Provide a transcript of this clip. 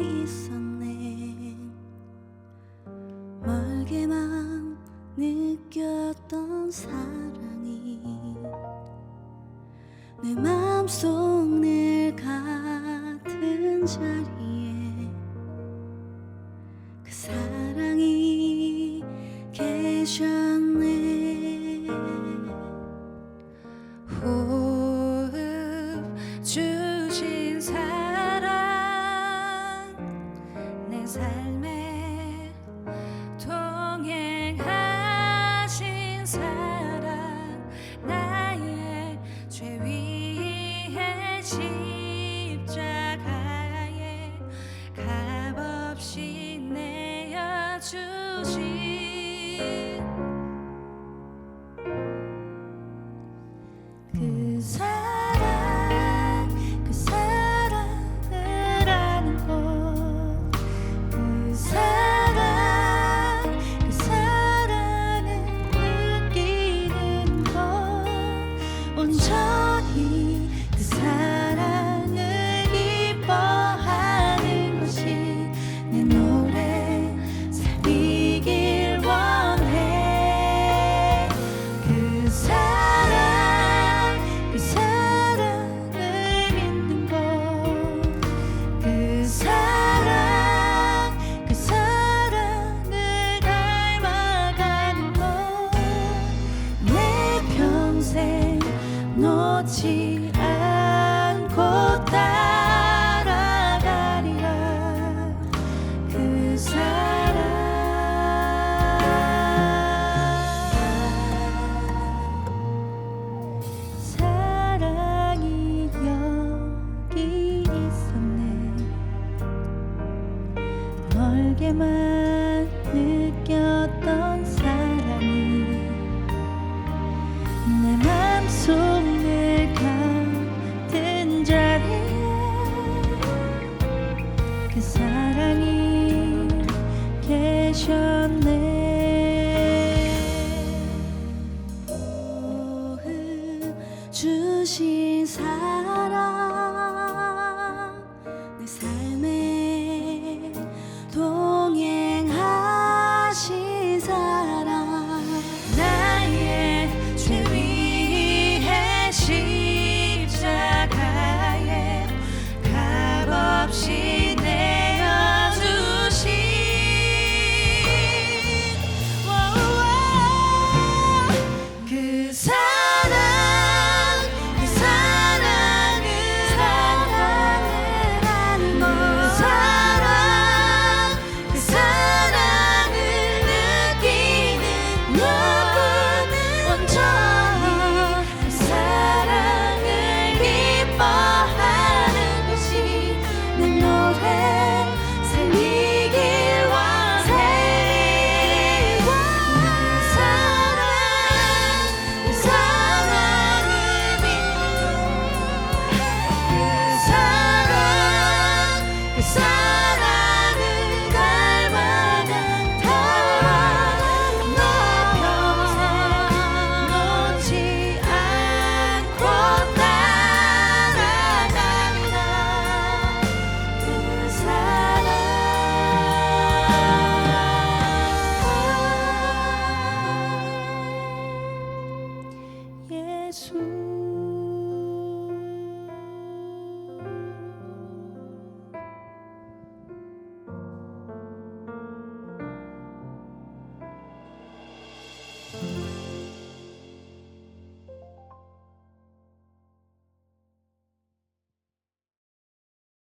있었네. 멀게만 느꼈던 사랑이 내 맘속 늘 같은 자리에 그 사랑이 계셔 십자가에 값없이 내어주신 놓지